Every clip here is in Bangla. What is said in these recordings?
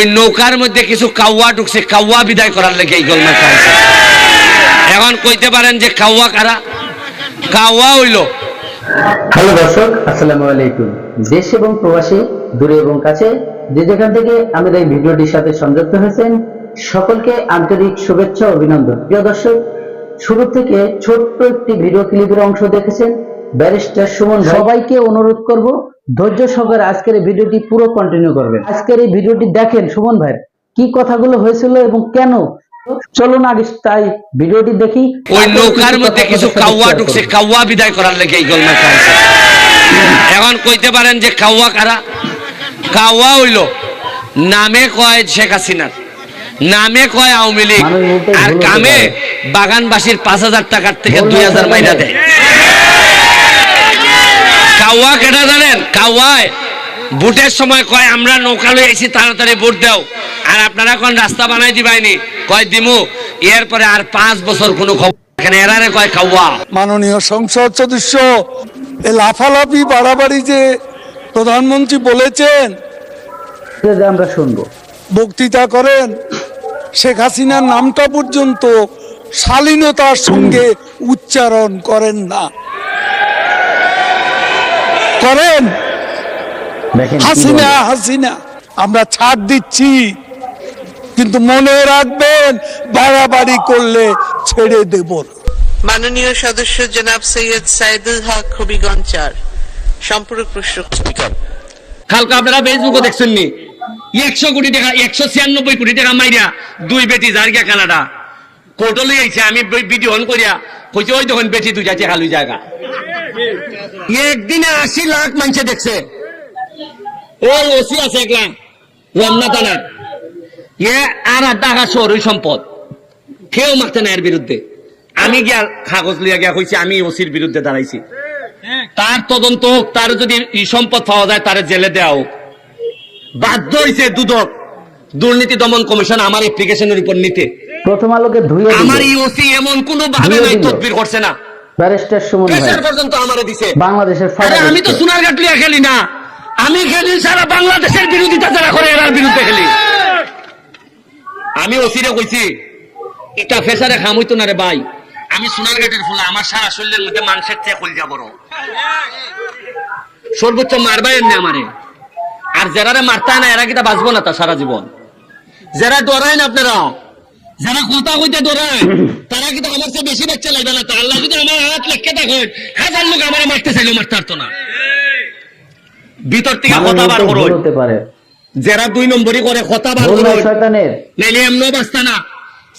ওই নৌকার মধ্যে কিছু কাউয়া ঢুকছে, কাউয়া বিদায় করার লেগে এই গোলমাল খাইছে এখন কইতে পারেন যে কাউয়া কারা? কাউয়া হইল। হ্যালো দর্শক, আসসালামু আলাইকুম। দেশ এবং প্রবাসী, দূরে এবং কাছে, যে যেখান থেকে আমাদের এই ভিডিওটির সাথে সংযুক্ত হয়েছেন, সকলকে আন্তরিক শুভেচ্ছা অভিনন্দন। প্রিয় দর্শক, শুরু থেকে ছোট্ট একটি ভিডিও ক্লিপের অংশ দেখেছেন। ব্যারিস্টার সুমন সবাইকে অনুরোধ করব ধৈর্য সহকারে আজকের এই ভিডিওটি পুরো কন্টিনিউ করবেন। আজকের এই ভিডিওটি দেখেন সুমন ভাই কি কথাগুলো হয়েছিল এবং কেন? চলুন আগে তাই ভিডিওটি দেখি। ওই নৌকার মধ্যে কিছু কাউয়া ঢুকছে। কাউয়া বিদায় করার লেগে এই গোলমাল খাইছে এখন কইতে পারেন যে কাউয়া কারা? কাউয়া হইল নামে কয় শেখ হাসিনার নামে কয় আওয়ামী লীগ আর কামে বাগানবাসীর পাঁচ হাজার টাকার থেকে দুই হাজার মাইনা দেয়। কাউয়া কেটা জানেন? কাউয়ায় ভোটের সময় কয় আমরা নৌকা লই আইছি তাড়াতাড়ি ভোট দাও। আর আপনারা কোন রাস্তা বানাই দিবাইনি। কয় দিমু। এরপরে আর পাঁচ বছর কোনো খবর এখানে এরারে কয় কাউয়া মাননীয় সংসদ সদস্য এ লাফালাফি বাড়াবাড়ি যে প্রধানমন্ত্রী বলেছেন যে আমরা শুনব। বক্তৃতা করেন শেখ হাসিনার নামটা পর্যন্ত শালীনতার সঙ্গে উচ্চারণ করেন না। করেন? হাসিনা হাসিনা আমরা ছাড় দিচ্ছি কিন্তু মনে রাখবেন বাড়াবাড়ি করলে ছেড়ে দেব না। মাননীয় সদস্য জনাব সৈয়দ সাইদুল হক হবিগঞ্জ চার। সম্পূরক প্রশ্ন। কালকে আপনারা ফেসবুকে দেখছেন নি একশো কোটি টাকা একশো ছিয়ানব্বই কোটি টাকা মাইরা দুই বেটি জার্গা কানাডা। কোর্টে লই আইছে আমি ভিডিও অন করিয়া কইছে ওই তখন বেটি দুইটা টাকা লই জায়গা। একদিনে আশি লাখ মানুষে দেখছে। ওই ওসি আছে একলা রমনা থানার এ আর টাকা শহরই সম্পদ। কেউ মারতে না এর বিরুদ্ধে। আমি গিয়া কাগজ লিয়া গিয়া কইছি আমি ওসির বিরুদ্ধে দাঁড়াইছি। তার তদন্ত হোক তার যদি ই সম্পদ পাওয়া যায় তার জেলে দেওয়া হোক। বাধ্য হয়েছে দুদক দুর্নীতি দমন কমিশন আমার অ্যাপ্লিকেশনের উপর নিতে। প্রথম আলোকে ধুয়ে আমার ইওসি এমন কোন ভাবে নাই তদবির করছে না। ব্যারিস্টার সুমন ভাই। পর্যন্ত আমারে দিছে। বাংলাদেশের আমি তো সোনার গাটলিয়া খেলি না। আমি খেলি সারা বাংলাদেশের বিরোধিতা যারা করে এরার বিরুদ্ধে খেলি। আমি ওসিরে কইছি এটা ফেসারে খাম হইতো না রে ভাই। আমি সোনার গাটের ফুলা আমার সারা শরীরের মধ্যে মাংসের চেয়ে কলজা বড়। সর্বোচ্চ মারবাই এমনি আমারে। আর যারা মারতে না এরা কিটা বাঁচবো না তা সারা জীবন। যারা ডরায় না আপনারা যারা কথা কইতে ডরায় তারা কিন্তু আমার চেয়ে বেশি বাচ্চা লাগবে না তা। আল্লাহ যদি আমার হাত লেখকে থাকেন হাজার লোক আমার মারতে চাইলেও মারতে পারতো না। ভিতর থেকে কথা বার করো। যারা দুই নম্বরই করে কথা বার করো। শয়তানের। নাইলে এমন বাস্তা না।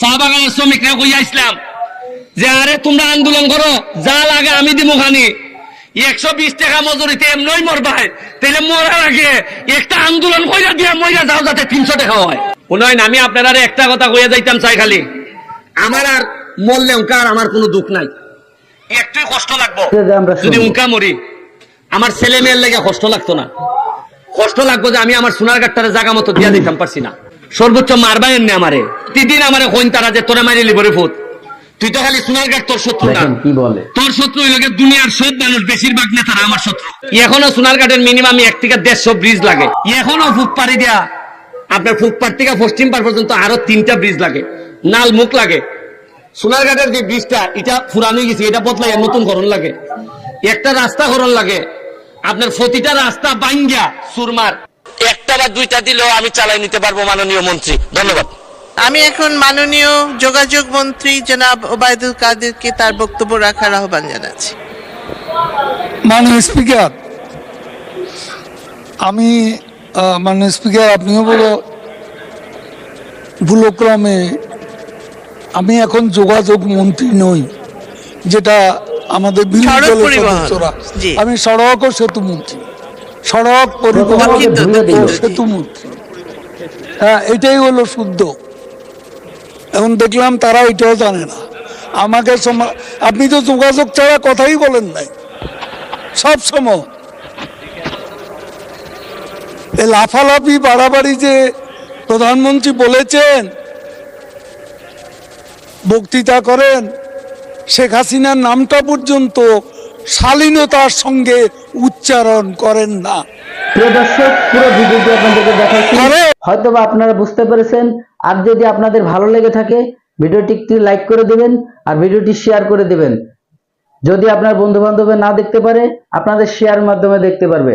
চা বাগানের শ্রমিকরা কইয়া ইসলাম যে আরে তোমরা আন্দোলন করো যা লাগে আমি দিব খানি। একশো বিশ টাকা মজুরিতে এমনই মরবাই তাহলে মরার আগে একটা আন্দোলন কইরা দিয়া মইরা যাও যাতে তিনশো টাকা হয়। উন্নয়ন আমি আপনারা একটা কথা কইয়া যাইতাম চাই খালি। আমার আর মরলে উনকা আর আমার কোনো দুঃখ নাই। একটুই কষ্ট লাগবো। যদি। উনকা মরি আমার ছেলে মেয়ের লেগে কষ্ট লাগতো না। কষ্ট লাগবো যে আমি আমার সোনার গাটটারে জায়গা মতো দিয়া দিতাম পারছি না। সর্বোচ্চ মারবাই এমনি আমারে। তিদিন আমারে কইন তারা যে তোরা মারি লিবরে ফুট তুই তো খালি সোনার গাট তোর শত্রু না। কি বলে। তোর শত্রু হইল দুনিয়ার সব মানুষ বেশিরভাগ নেতারা আমার শত্রু। এখনও সোনার ঘাটের মিনিমাম এক থেকে দেড়শো ব্রিজ লাগে। এখনও ফুটপাড়ি দেয়া আপনার ফুটপাড় থেকে পশ্চিম পাড় পর্যন্ত আরও তিনটা ব্রিজ লাগে। নাল মুখ লাগে। সোনার ঘাটের যে ব্রিজটা এটা ফুরানো গেছে এটা বদলাই নতুন করণ লাগে। একটা রাস্তা করণ লাগে। আপনার প্রতিটা রাস্তা বাঙ্গিয়া সুরমার। একটা বা দুইটা দিলেও আমি চালাই নিতে পারব মাননীয় মন্ত্রী। ধন্যবাদ। আমি এখন মাননীয় যোগাযোগ মন্ত্রী জনাব ওবায়দুল কাদেরকে তার বক্তব্য রাখার আহ্বান জানাচ্ছি। মাননীয় স্পিকার আমি মাননীয় স্পিকার আপনিও বলো। ভুলক্রমে আমি এখন যোগাযোগ মন্ত্রী নই যেটা আমাদের বিরোধী দলের সদস্যরা। আমি সড়ক ও সেতু মন্ত্রী। সড়ক পরিবহন সেতু মন্ত্রী। হ্যাঁ এটাই হলো শুদ্ধ। এখন দেখলাম তারা এটাও জানে না। আমাকে আপনি তো যোগাযোগ ছাড়া কথাই বলেন নাই। সব সময়। লাফালাফি বাড়াবাড়ি যে প্রধানমন্ত্রী বলেছেন বক্তৃতা করেন শেখ হাসিনার নামটা পর্যন্ত শালীনতার সঙ্গে উচ্চারণ করেন না। প্রিয় দর্শক পুরো ভিডিওটি আপনাদেরকে দেখাচ্ছি। হয়তো বা আপনারা বুঝতে পেরেছেন আর যদি আপনাদের ভালো লেগে থাকে ভিডিওটি একটি লাইক করে দিবেন আর ভিডিওটি শেয়ার করে দিবেন। যদি আপনার বন্ধু বান্ধব না দেখতে পারে আপনাদের শেয়ার মাধ্যমে দেখতে পারবে।